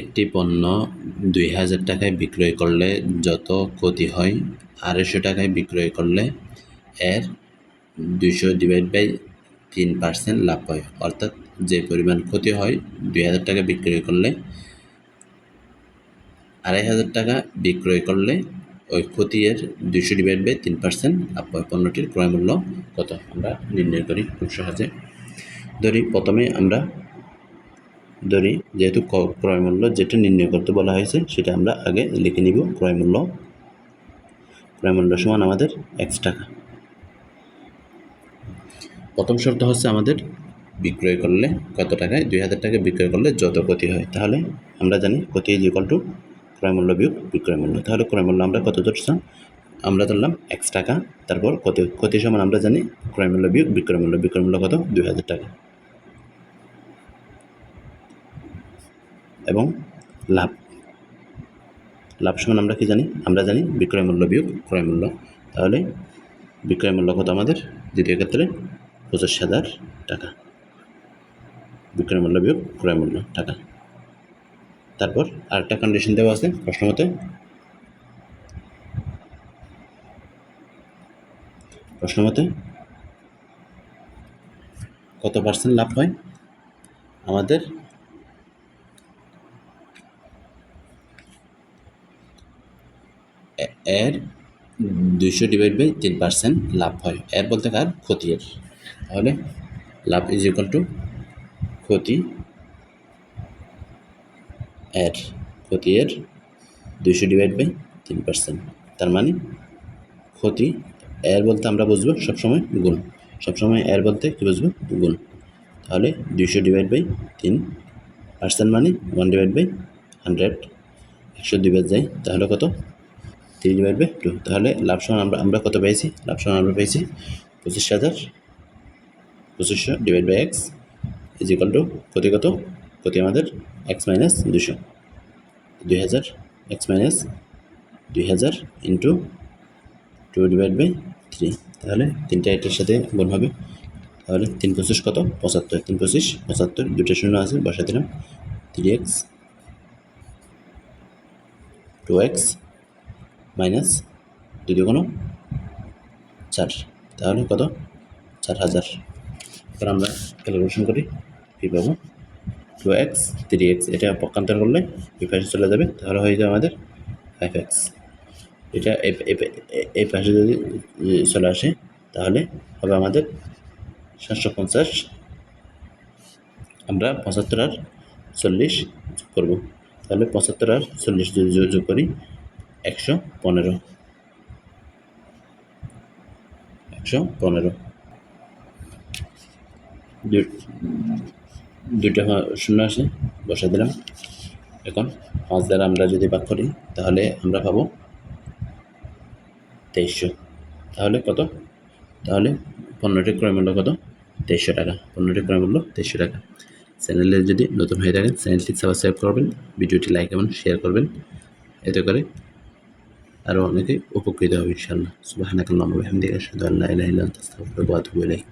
একটি পণ্য দুই হাজার টাকায় বিক্রয় করলে যত ক্ষতি হয় আড়াইশো টাকায় বিক্রয় করলে এর দুইশো ডিভাইড বাই তিন পার্সেন্ট লাভ হয়। অর্থাৎ যে পরিমাণ ক্ষতি হয় দুই হাজার টাকা বিক্রয় করলে আড়াই হাজার টাকা বিক্রয় করলে ওই ক্ষতির দুইশো ডিভাইড বাই তিন পার্সেন্ট লাভ হয়। পণ্যটির ক্রয় মূল্য কত? আমরা নির্ণয় করি খুব সহজে। ধরি প্রথমে আমরা ধরি, যেহেতু ক- ক্রয় মূল্য যেটা নির্ণয় করতে বলা হয়েছে, সেটা আমরা আগে লিখে নিব ক্রয় মূল্য। ক্রয় মূল্য সমান আমাদের এক্স টাকা। প্রথম শর্ত হচ্ছে আমাদের বিক্রয় করলে কত টাকায়? দুই হাজার টাকা বিক্রয় করলে যত ক্ষতি হয়। তাহলে আমরা জানি ক্ষতি ইজ ইকাল টু ক্রয় মূল্য বিয়োগ বিক্রয় মূল্য। তাহলে ক্রয় মূল্য আমরা কত ধরছিলাম আমরা ধরলাম একশো টাকা, তারপর ক্ষতি ক্ষতি সমান আমরা জানি ক্রয় মূল্য বিয়োগ বিক্রয় মূল্য। বিক্রয় মূল্য কত? দুই হাজার টাকা। এবং লাভ। লাভ সমান আমরা কি জানি? আমরা জানি বিক্রয় মূল্য বিয়োগ ক্রয় মূল্য। তাহলে বিক্রয় মূল্য কত আমাদের? দ্বিতীয় ক্ষেত্রে পঁচাশি হাজার টাকা। বিক্রয় মূল্য বিয়োগ ক্রয় মূল্য টাকা। তারপর আরেকটা কন্ডিশন দেওয়া আছে প্রশ্ন মতে। প্রশ্ন মতে কত পার্সেন্ট লাভ হয়? আমাদের এর দুইশো ডিভাইড বাই তিন পার্সেন্ট লাভ হয়। এর বলতে কার? ক্ষতির। তাহলে লাভ ইজ ইকাল টু ক্ষতি এর ক্ষতি এর দুইশো ডিভাইড বাই তিন পার্সেন্ট তার মানে ক্ষতি এর বলতে আমরা বুঝব সবসময় গুণ। সবসময় এর বলতে কী বুঝব? গুণ। তাহলে দুইশো ডিভাইড বাই তিন পার্সেন্ট মানে ওয়ান ডিভাইড বাই হান্ড্রেড একশো ডিভাইড যায় তাহলে কত? থ্রি ডিভাইড বাই টু তাহলে লাভ সমান আমরা আমরা কত পেয়েছি? লাভ সমান আমরা পেয়েছি পঁচিশ হাজার পঁচিশশো divide by x is equal to ক্ষতি কত? ক্ষতি আমাদের এক্স মাইনাস দুশো। দুই হাজার এক্স মাইনাস দুই হাজার into two divide by three তাহলে তিনটা এটার সাথে গুণ হবে। তাহলে তিন পঁচিশ কত? পঁচাত্তর। তিন পঁচিশ, পঁচাত্তর দুটো শূন্য আছে বসা দিলাম। Three x two x minus দুই দুগুণ চার। তাহলে কত? চার হাজার। এবার আমরা ক্যালকুলেশন করি। কী পাবো? টু এক্স থ্রি এক্স এটা পক্ষান্তর করলে এই পাশে চলে যাবে। তাহলে হয়ে যাবে আমাদের ফাইভ এক্স এটা এই- পাশে যদি চলে আসে, তাহলে হবে আমাদের সাতশো পঞ্চাশ। আমরা পঁচাত্তর আর চল্লিশ যোগ করব। তাহলে পঁচাত্তর আর চল্লিশ যদি যোগ করি একশো পনেরো। একশো পনেরো। হ- শূন্য আসে বসা দিলাম। এখন পাঁচ দ্বারা আমরা যদি ভাগ করি, তাহলে আমরা পাবো তেইশশো। তাহলে কত? তাহলে পণ্যটির ক্রয় মূল্য কত? তেইশশো টাকা। পণ্যটির ক্রয় মূল্য তেইশশো টাকা। চ্যানেলে যদি নতুন হয়ে থাকেন, চ্যানেলটি সাবস্ক্রাইব করবেন, ভিডিওটি লাইক এবং শেয়ার করবেন। এতে করে أرواحك وفقدها إن شاء الله. سبحانك اللهم وبحمدك أشهد أن لا إله إلا أنت أستغفرك وأتوب إليك.